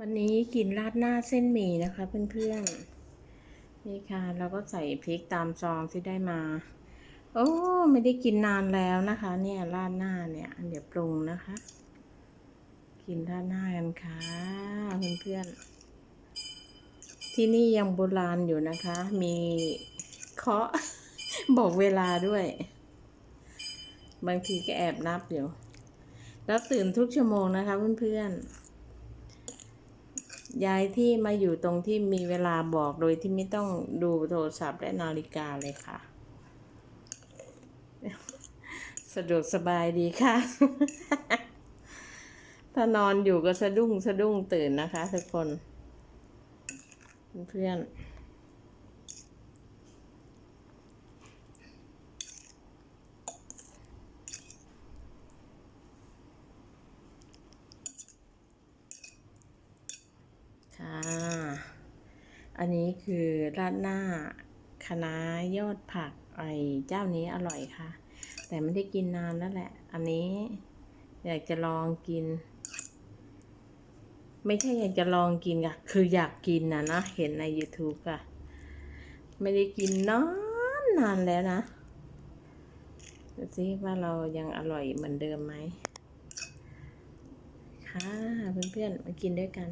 วันนี้กินราดหน้าเส้นหมี่นะคะเพื่อนๆ นี่ค่ะเราก็ใส่พริกตามซองที่ได้มา โอ้ไม่ได้กินนานแล้วนะคะ เนี่ยราดหน้าเนี่ยเดี๋ยวปรุงนะคะ กินราดหน้ากันค่ะเพื่อนๆ ที่นี่ยังโบราณอยู่นะคะ มีเคาะบอกเวลาด้วย บางทีก็แอบนับอยู่ แล้วตื่นทุกชั่วโมงนะคะเพื่อนๆ ย้ายที่มาอยู่ตรงที่มีเวลาบอกโดยที่ไม่ต้องดูโทรศัพท์และนาฬิกาเลยค่ะ สะดวกสบายดีค่ะ ถ้านอนอยู่ก็สะดุ้งสะดุ้งตื่นนะคะทุกคน เพื่อน อันนี้คือราดหน้าคณะน้ายอดผักไอเจ้านี้อร่อยค่ะ แต่ไม่ได้กินนานแล้วแหละ อันนี้อยากจะลองกิน ไม่ใช่อยากจะลองกินค่ะคืออยากกินนะนะเห็นใน YouTube ค่ะไม่ได้กินนานนานแล้วนะดูสิว่าเรายังอร่อยเหมือนเดิมไหมค่ะเพื่อนๆมากินด้วยกัน